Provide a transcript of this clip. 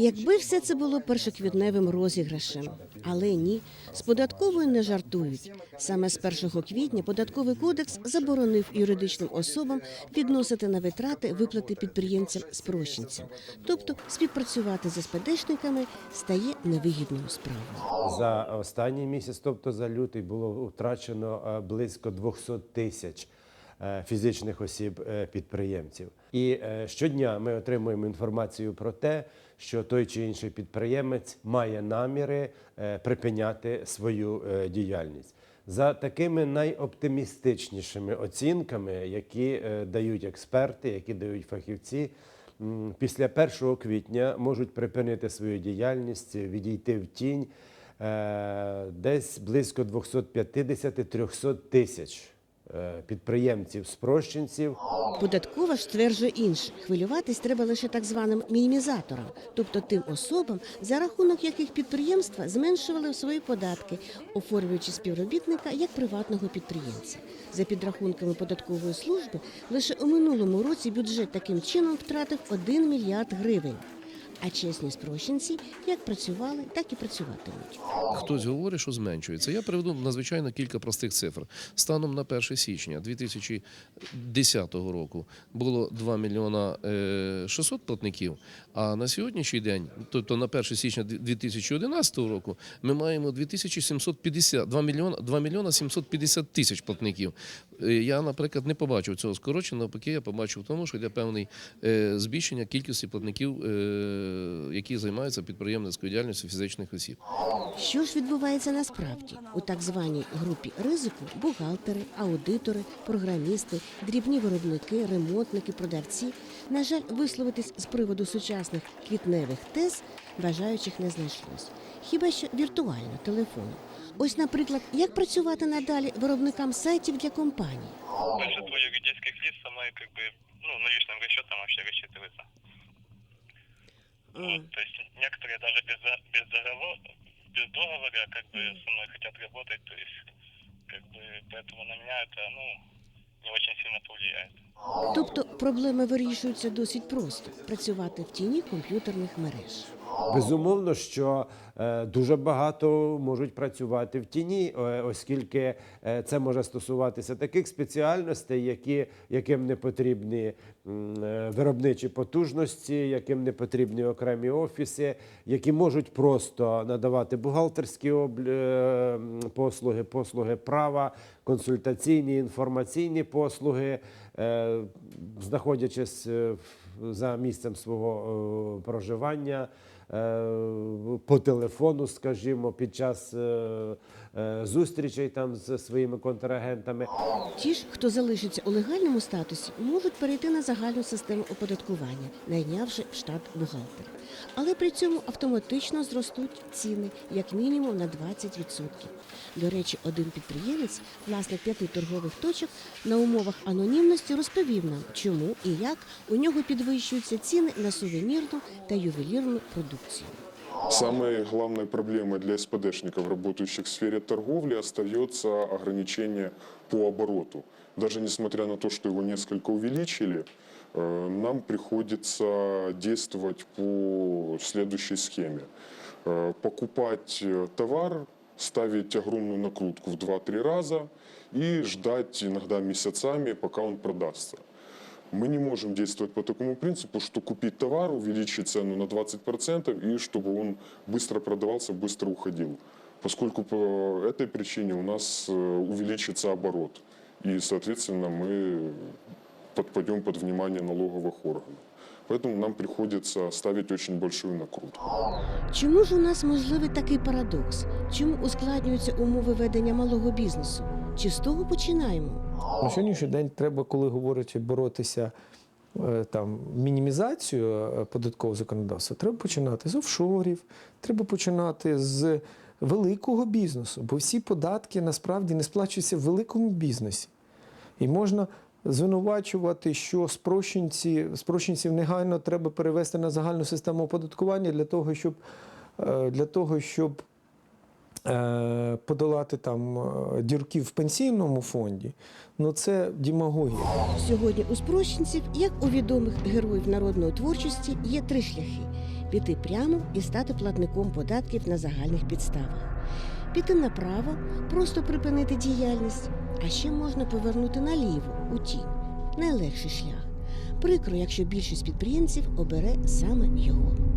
Якби все це було першоквітневим розіграшем, але ні, з податковою не жартують. Саме з 1 квітня податковий кодекс заборонив юридичним особам відносити на витрати виплати підприємцям спрощенцям, тобто співпрацювати з СПДшниками стає невигідною справою. За останній місяць, тобто за лютий, було втрачено е, близько 200 тисяч фізичних осіб е. І е, щодня ми отримуємо інформацію про те, що той чи інший підприємець має наміри е, припиняти свою е, діяльність. За такими найоптимістичнішими оцінками, які е, дають експерти, які дають фахівці, після 1 квітня можуть припинити свою діяльність, відійти в тінь е, десь близько 250-300 тисяч е, підприємців, спрощенців. Податкова ж стверджує інше. Хвилюватись треба лише так званим мінімізаторам, тобто тим особам, за рахунок яких підприємства зменшували свої податки, оформлюючи співробітника як приватного підприємця. За підрахунками податкової служби, лише у минулому році бюджет таким чином втратив 1 мільярд гривень. А чесні спрощенці як працювали, так і працюватимуть. Хтось говорить, що зменшується. Я приведу надзвичайно кілька простих цифр. Станом на 1 січня 2010 року було 2 мільйона е, 600 платників, а на сьогоднішній день, тобто на 1 січня 2011 року, ми маємо 2750, 2 мільйона, 2 мільйона 750 тисяч платників. Е, Я, наприклад, не побачив цього скорочення, навпаки, я побачив тому, що йде певний е, збільшення кількості платників, е, які займаються підприємницькою діяльністю фізичних осіб. Що ж відбувається насправді у так званій групі ризику бухгалтери, аудитори, програмісти, дрібні виробники, ремонтники, продавці. На жаль, висловитись з приводу сучасних квітневих тез бажаючих не знайшлось. Хіба що віртуально телефоном. Ось, наприклад, як працювати надалі виробникам сайтів для компаній. большинство юридических лиц как бы ну, наличным расчетом вообще рассчитывается. Вот, то есть некоторые даже без, за- без, договора, без договора как бы со мной хотят работать, то есть как бы поэтому на меня это ну не очень сильно повлияет. Тобто проблеми вирішуються досить просто працювати в тіні комп'ютерних мереж. Безумовно, що е, дуже багато можуть працювати в тіні, е, оскільки е, це може стосуватися таких спеціальностей, які, яким не потрібні виробничі потужності, яким не потрібні окремі офіси, які можуть просто надавати бухгалтерські послуги, послуги права, консультаційні, інформаційні послуги, е, знаходячись е, за місцем свого е, проживання по телефону, скажімо, під час зустрічей там з своїми контрагентами. Ті ж, хто залишиться у легальному статусі, можуть перейти на загальну систему оподаткування, найнявши штат бухгалтера. Але при цьому автоматично зростуть ціни як мінімум на 20%. До речі, один підприємець, власник п'яти торгових точок, на умовах анонімності розповів нам, чому і як у нього підвищуються ціни на сувенірну та ювелірну продукцію. Самой главной проблемой для СПДшников, работающих в сфере торговли, остается ограничение по обороту. Даже несмотря на то, что его несколько увеличили, э, нам приходится действовать по следующей схеме. Э, Покупать э, товар, ставить огромную накрутку в 2-3 раза и ждать иногда месяцами, пока он продастся. Мы не можем действовать по такому принципу, что купить товар, увеличить цену на 20% и чтобы он быстро продавался, быстро уходил. Поскольку по этой причине у нас э, увеличится оборот. И, соответственно, мы подпадем под внимание налоговых органов. Поэтому нам приходится ставить очень большую накрутку. Чому ж у нас можливий такий парадокс? Чому ускладнюються умови ведення малого бізнесу? Чи з того починаємо? На сьогоднішній день треба, коли говорять боротися е, там мінімізацію е, податкового законодавства, треба починати з офшорів, треба починати з великого бізнесу, бо всі податки насправді не сплачуються в великому бізнесі. І можна звинувачувати, що спрощенці, спрощенців негайно треба перевести на загальну систему оподаткування для того, щоб, е, для того, щоб е, подолати там е, дірки в пенсійному фонді, ну це демагогія. Сьогодні у спрощенців, як у відомих героїв народної творчості, є три шляхи: піти прямо і стати платником податків на загальних підставах. Піти направо, просто припинити діяльність, а ще можна повернути наліво у тінь. Найлегший шлях. Прикро, якщо більшість підприємців обере саме його.